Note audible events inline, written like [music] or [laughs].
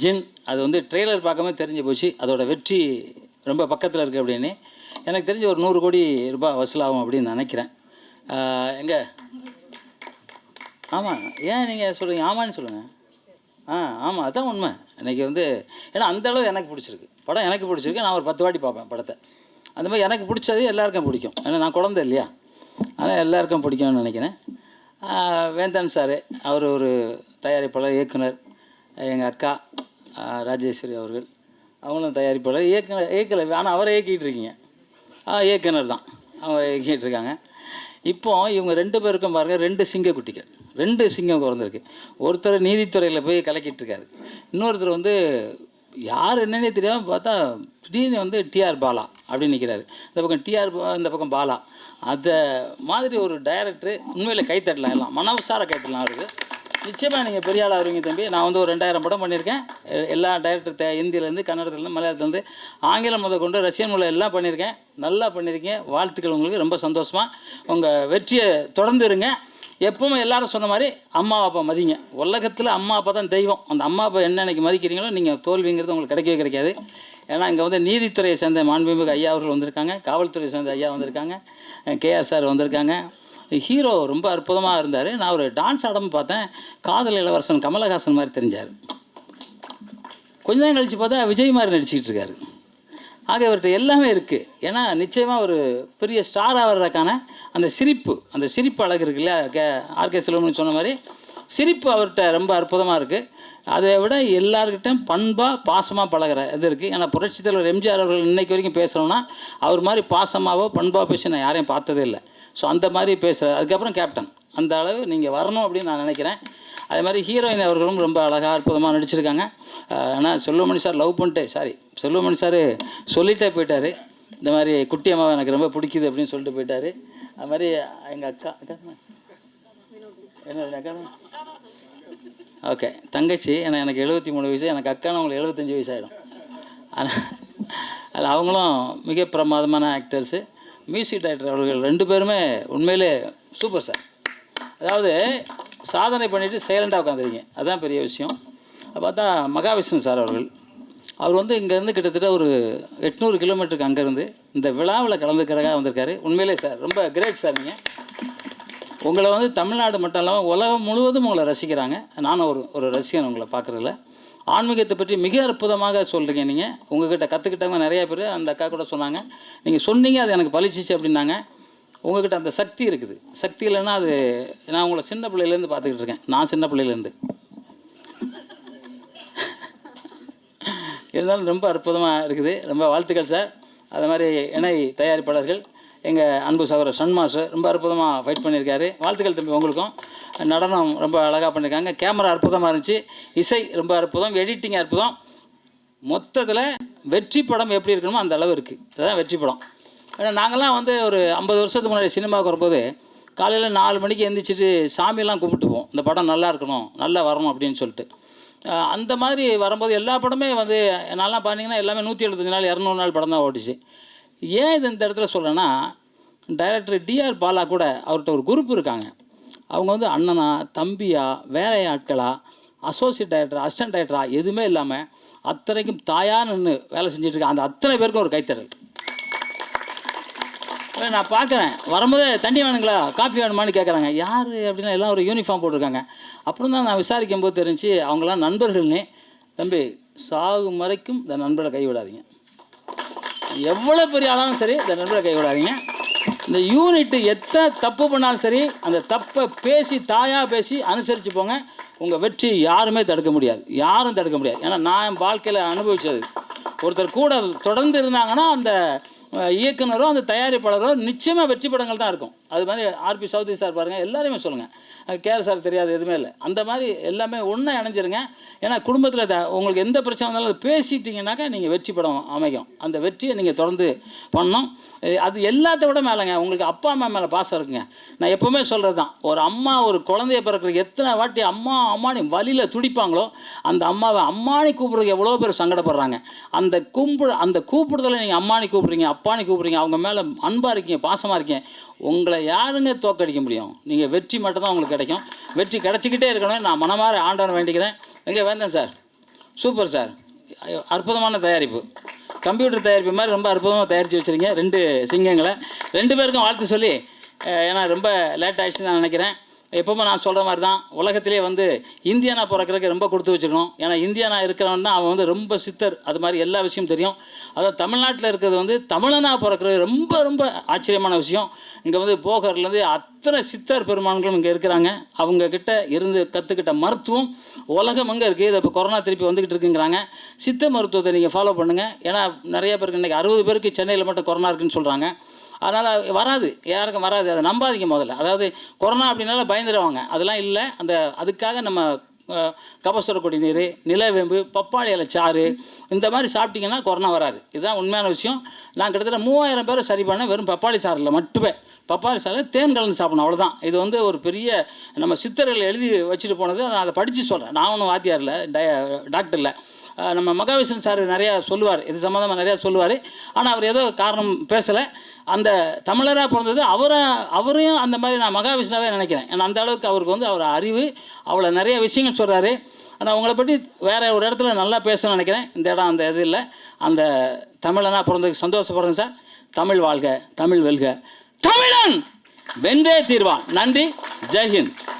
ஜின் அது வந்து ட்ரெய்லர் பார்க்காம தெரிஞ்சு போச்சு. அதோட வெற்றி ரொம்ப பக்கத்தில் இருக்குது அப்படின்னு. எனக்கு தெரிஞ்ச ஒரு நூறு கோடி ரூபாய் வசூலாகும் அப்படின்னு நினைக்கிறேன். எங்கே? ஆமாம் ஏன் நீங்கள் சொல்கிறீங்க ஆமான்னு சொல்லுங்கள் ஆ ஆமாம் அதுதான் உண்மை. இன்னைக்கு வந்து ஏன்னா அந்த அளவு எனக்கு பிடிச்சிருக்கு. படம் எனக்கு பிடிச்சிருக்கு. நான் ஒரு பத்து வாட்டி பார்ப்பேன் படத்தை. அந்த மாதிரி எனக்கு பிடிச்சது எல்லாருக்கும் பிடிக்கும். ஏன்னா நான் குழந்தை இல்லையா? அதனால் எல்லாருக்கும் பிடிக்கும்னு நினைக்கிறேன். வேந்தன் சார் அவர் ஒரு தயாரிப்பாளர் இயக்குனர். எங்கள் அக்கா ராஜேஸ்வரி அவர்கள். அவங்களும் தயாரிப்பாளர். இயக்குனர் இயக்கலை ஆனால் அவரை இயக்கிட்டு இருக்கீங்க. ஆ இயக்குனர் தான். அவங்க இயக்கிட்டு இருக்காங்க. இப்போ இவங்க ரெண்டு பேருக்கும் பாருங்கள் ரெண்டு சிங்க குட்டிகள். ரெண்டு சிங்கம் பிறந்திருக்கு. ஒருத்தர் நீதித்துறையில் போய் கலக்கிட்டு இருக்காரு. இன்னொருத்தர் வந்து யார் என்னன்னே தெரியாமல் பார்த்தா திடீர்னு வந்து டிஆர் பாலா அப்படின்னு நிற்கிறாரு இந்த பக்கம் டிஆர் இந்த பக்கம் பாலா. அதை மாதிரி ஒரு டைரக்டர் உண்மையில் கைத்தட்டலாம் எல்லாம் மனசார கைத்தட்டலாம் அவருக்கு. நிச்சயமாக நீங்கள் பெரிய ஆளாக வருவீங்க தம்பி. நான் வந்து ஒரு ரெண்டாயிரம் படம் பண்ணியிருக்கேன். எல்லா டைரக்டர் தே ஹிந்திலேருந்து கன்னடத்துலேருந்து மலையாளத்துலேருந்து ஆங்கிலம் முதல் கொண்டு ரஷ்யன் மொழி எல்லாம் பண்ணியிருக்கேன். நல்லா பண்ணியிருக்கீங்க. வாழ்த்துக்கள் உங்களுக்கு. ரொம்ப சந்தோஷமாக உங்கள் வெற்றியை தொடர்ந்து இருங்க. எப்பவுமே எல்லாரும் சொன்ன மாதிரி அம்மா அப்பா மதிங்க. உலகத்தில் அம்மா அப்பா தான் தெய்வம். அந்த அம்மா அப்பா என்ன அன்றைக்கி மதிக்கிறீங்களோ நீங்கள் தோல்விங்கிறது உங்களுக்கு கிடைக்கவே கிடைக்காது. ஏன்னா இங்கே வந்து நீதித்துறையை சேர்ந்த மாண்புமிகு ஐயா அவர்கள் வந்திருக்காங்க. காவல்துறையை சேர்ந்த ஐயா வந்திருக்காங்க. கேஆர் சார் வந்திருக்காங்க. ஹீரோ ரொம்ப அற்புதமாக இருந்தார். நான் ஒரு டான்ஸ் ஆடம் பார்த்தேன். காதல் இளவரசன் கமலஹாசன் மாதிரி தெரிஞ்சார். கொஞ்ச நேரம் கழித்து பார்த்தா விஜய் மாதிரி நடிச்சிக்கிட்டு இருக்காரு. ஆக இவர்கிட்ட எல்லாமே இருக்குது ஏன்னா நிச்சயமாக ஒரு பெரிய ஸ்டார் ஆகிறதுக்கான அந்த சிரிப்பு அந்த சிரிப்பு அழகு இருக்குல்ல கே ஆர்கே செல்வம்னு சொன்ன மாதிரி சிரிப்பு அவர்கிட்ட ரொம்ப அற்புதமாக இருக்குது அதை விட எல்லாருக்கிட்டையும் பண்பாக பாசமாக பழகுற இது இருக்குது ஏன்னா புரட்சித் தலைவர் எம்ஜிஆர் அவர்கள் இன்றைக்கு வரைக்கும் பேசுகிறோன்னா அவர் மாதிரி பாசமாகவோ பண்பாக பேசி நான் யாரையும் பார்த்ததே இல்லை. ஸோ அந்த மாதிரி பேசுகிறார் அதுக்கப்புறம் கேப்டன் அந்த அளவு நீங்கள் வரணும் அப்படின்னு நான் நினைக்கிறேன். அதே மாதிரி ஹீரோயின் அவர்களும் ரொம்ப அழகாக அற்புதமாக நடிச்சிருக்காங்க. ஆனால் செல்வமணி சார் லவ் பண்ணிட்டு சாரி செல்வமணி சார் சொல்லிட்டே போயிட்டார். இந்த மாதிரி குட்டி அம்மாவை எனக்கு ரொம்ப பிடிக்குது அப்படின்னு சொல்லிட்டு போயிட்டார். அது மாதிரி எங்கள் அக்கா அக்கா என்ன அக்கா ஓகே தங்கச்சி ஏன்னா எனக்கு எழுபத்தி மூணு வயசு எனக்கு அக்கான உங்களுக்கு எழுபத்தஞ்சி வயசு ஆகிடும் ஆனால் அதில் அவங்களும் மிக பிரமாதமான ஆக்டர்ஸு மியூசிக் டைரக்டர் அவர்கள் ரெண்டு பேருமே உண்மையிலே சூப்பர் சார் அதாவது சாதனை பண்ணிவிட்டு சைலண்டாக உட்காந்துருக்கீங்க அதுதான் பெரிய விஷயம். பார்த்தா மகாவிஷ்ணு சார் அவர்கள். அவர் வந்து இங்கேருந்து கிட்டத்தட்ட ஒரு எட்நூறு கிலோமீட்டருக்கு அங்கேருந்து இந்த விழாவில் கலந்துக்கிறதாக வந்திருக்காரு. உண்மையிலே சார் ரொம்ப கிரேட் சார் நீங்கள் உங்களை வந்து தமிழ்நாடு மட்டும் இல்லாமல் உலகம் முழுவதும் உங்களை ரசிக்கிறாங்க. நானும் ஒரு ஒரு ரசிகன் உங்களை பார்க்குறதில்ல ஆன்மீகத்தை பற்றி மிக அற்புதமாக சொல்கிறீங்க நீங்கள் உங்ககிட்ட கற்றுக்கிட்டவங்க நிறைய பேர் அந்த அக்கா கூட சொன்னாங்க. நீங்கள் சொன்னீங்க அது எனக்கு பழிச்சிச்சு அப்படின்னாங்க. உங்ககிட்ட அந்த சக்தி இருக்குது. சக்தி இல்லைன்னா அது நான் உங்களை சின்ன பிள்ளையிலேருந்து பார்த்துக்கிட்டு இருக்கேன். நான் சின்ன பிள்ளையிலேருந்து. [laughs] இருந்தாலும் ரொம்ப அற்புதமாக இருக்குது. ரொம்ப வாழ்த்துக்கள் சார். அது மாதிரி இணை தயாரிப்பாளர்கள் எங்கள் அன்பு சகோதரர் சன் ரொம்ப அற்புதமாக ஃபைட் பண்ணியிருக்காரு. வாழ்த்துக்கள் தம்பி உங்களுக்கும். நடனம் ரொம்ப அழகாக பண்ணியிருக்காங்க. கேமரா அற்புதமாக இருந்துச்சு. இசை ரொம்ப அற்புதம். எடிட்டிங் அற்புதம். மொத்தத்தில் வெற்றி படம் எப்படி இருக்கணுமோ அந்த அளவு இருக்குது அதுதான் வெற்றி படம். ஏன்னா நாங்கள்லாம் வந்து ஒரு ஐம்பது வருஷத்துக்கு முன்னாடி சினிமாவுக்கு வரும்போது காலையில் நாலு மணிக்கு எந்திரிச்சிட்டு சாமியெல்லாம் கும்பிட்டுப்போம். இந்த படம் நல்லா இருக்கணும் நல்லா வரணும் அப்படின்னு சொல்லிட்டு. அந்த மாதிரி வரும்போது எல்லா படமே வந்து நான்லாம் பார்த்தீங்கன்னா எல்லாமே நூற்றி எழுபத்தஞ்சு நாள் இரநூறு நாள் படம் தான் ஓடிச்சு ஏன் இது இந்த இடத்துல சொல்கிறேன்னா டைரக்டர் டிஆர் பாலா கூட அவர்கிட்ட ஒரு குரூப் இருக்காங்க. அவங்க வந்து அண்ணனா தம்பியா வேலை ஆட்களா அசோசியேட் டைரக்டர் அசிஸ்டன்ட் டைரக்டரா எதுவுமே இல்லாமல் அத்தனைக்கும் தாயாக நின்று வேலை செஞ்சுட்டு இருக்க அந்த அத்தனை பேருக்கும் ஒரு கைத்தறல் நான் பார்க்குறேன். வரும்போதே தண்ணி வேணுங்களா? காஃபி வேணுமான்னு கேட்குறாங்க யார் அப்படின்னா எல்லாம் ஒரு யூனிஃபார்ம் போட்டிருக்காங்க. அப்புறம் தான் நான் விசாரிக்கும் போது தெரிஞ்சு அவங்களாம் நண்பர்கள்னு தம்பி சாகும் வரைக்கும் இந்த நண்பரை கைவிடாதீங்க. எவ்வளோ பெரிய ஆளாலும் சரி இந்த நண்பரை கைவிடாதீங்க இந்த யூனிட்டு எத்தனை தப்பு பண்ணாலும் சரி அந்த தப்பை பேசி தாயாக பேசி அனுசரித்து போங்க. உங்கள் வெற்றி யாருமே தடுக்க முடியாது. யாரும் தடுக்க முடியாது. ஏன்னா நான் என் வாழ்க்கையில் அனுபவித்தது ஒருத்தர் கூட தொடர்ந்து இருந்தாங்கன்னா அந்த இயக்குனரோ அந்த தயாரிப்பாளரோ நிச்சயமாக வெற்றி படங்கள் தான் இருக்கும். அது மாதிரி ஆர்பி சௌத்ரி சார் பாருங்கள் எல்லாருமே சொல்லுங்கள் கேஆர் சார் தெரியாது எதுவுமே இல்லை. அந்த மாதிரி எல்லாமே ஒன்றா இணைஞ்சிருங்க. ஏன்னா குடும்பத்தில் த- உங்களுக்கு எந்த பிரச்சனை வந்தாலும் அதை நீங்கள் வெற்றி படம் அமைக்கும் அந்த வெற்றியை நீங்கள் தொடர்ந்து பண்ணணும். அது எல்லாத்த விட மேலேங்க. உங்களுக்கு அப்பா அம்மா மேலே பாசம் இருக்குங்க. நான் எப்போவுமே சொல்கிறது தான் ஒரு அம்மா ஒரு குழந்தைய பிறக்கிறதுக்கு எத்தனை வாட்டி அம்மா அம்மானி வலியில் துடிப்பாங்களோ அந்த அம்மாவை அம்மானி கூப்பிட்றதுக்கு எவ்வளோ பேர் சங்கடப்படுறாங்க. அந்த கும்பிடு அந்த கூப்பிடுதலை நீங்கள் அம்மானி கூப்பிட்றீங்க அப்பானி கூப்பிட்றீங்க அவங்க மேலே அன்பாக இருக்கீங்க பாசமாக இருக்கீங்க. உங்களை யாருங்க தோக்கடிக்க முடியும்? நீங்கள் வெற்றி மட்டும்தான் உங்களுக்கு கிடைக்கும். வெற்றி கிடச்சிக்கிட்டே இருக்கணும். நான் மனமாற ஆண்டவன் வேண்டிக்கிறேன். எங்கே வேந்தன் சார்? Super sir. அற்புதமான தயாரிப்பு. கம்ப்யூட்டர் தயாரிப்பு மாதிரி ரொம்ப அற்புதமாக தயாரித்து வச்சுருக்கீங்க. ரெண்டு சிங்கங்களை. ரெண்டு பேருக்கும் வாழ்த்து சொல்லி ஏன்னா ரொம்ப லேட் ஆயிடுச்சுன்னு நான் நினைக்கிறேன். எப்பவுமே நான் சொல்கிற மாதிரி தான் உலகத்திலே வந்து இந்தியானா பிறக்கிறதுக்கு ரொம்ப கொடுத்து வச்சுக்கணும் ஏன்னா இந்தியானா இருக்கிறவன் தான் அவன் வந்து ரொம்ப சித்தர். அது மாதிரி எல்லா விஷயமும் தெரியும். அதாவது தமிழ்நாட்டில் இருக்கிறது வந்து தமிழனா பிறக்கிறது ரொம்ப ரொம்ப ஆச்சரியமான விஷயம். இங்கே வந்து போகர்லேருந்து அத்தனை சித்தர் பெருமான்களும் இங்கே இருக்கிறாங்க. அவங்கக்கிட்ட இருந்து கற்றுக்கிட்ட மருத்துவம் உலகம் அங்கே இருக்குது இதை இப்போ கொரோனா திருப்பி வந்துக்கிட்டு இருக்குங்கிறாங்க. சித்த மருத்துவத்தை நீங்கள் ஃபாலோ பண்ணுங்கள் ஏன்னா நிறைய பேருக்கு இன்றைக்கி அறுபது பேருக்கு சென்னையில் மட்டும் கொரோனா இருக்குன்னு சொல்கிறாங்க அதனால் வராது. யாருக்கும் வராது. அதை நம்பாதீங்க முதல்ல. அதாவது கொரோனா அப்படின்னால பயந்துடுவாங்க அதெல்லாம் இல்லை. அந்த அதுக்காக நம்ம கபசுர குடிநீர் நிலவேம்பு பப்பாளி இலை சாறு இந்த மாதிரி சாப்பிட்டீங்கன்னா கொரோனா வராது. இதுதான் உண்மையான விஷயம். நான் கிட்டத்தட்ட மூவாயிரம் பேரை சரி பண்ண வெறும் பப்பாளி சாறில் மட்டுமே. பப்பாளி சாறில் தேன் கலந்து சாப்பிடணும். அவ்வளோதான் இது வந்து ஒரு பெரிய நம்ம சித்தர்கள் எழுதி வச்சுட்டு போனது. அதை படித்து சொல்கிறேன் நான் ஒன்றும் வாத்தியார் இல்லை டய டாக்டர் இல்லை நம்ம மகாவிஷ்ணு சார் நிறையா சொல்லுவார். இது சம்மந்தமாக நிறையா சொல்லுவார். ஆனால் அவர் ஏதோ காரணம் பேசலை. அந்த தமிழராக பிறந்தது அவரை அவரையும் அந்த மாதிரி நான் மகாவிஷ்ணாவே நினைக்கிறேன். ஏன்னா அந்த அளவுக்கு அவருக்கு வந்து அவர் அறிவு அவ்வளோ நிறைய விஷயங்கள் சொல்கிறாரு ஆனால் அவங்கள பற்றி வேறு ஒரு இடத்துல நல்லா பேசணும்னு நினைக்கிறேன். இந்த இடம் அந்த இது இல்லை. அந்த தமிழனாக பிறந்ததுக்கு சந்தோஷப்படுறேன் சார். தமிழ் வாழ்க தமிழ் வெல்க. தமிழன்! வென்றே தீர்வான். நன்றி. ஜெய்ஹிந்த்.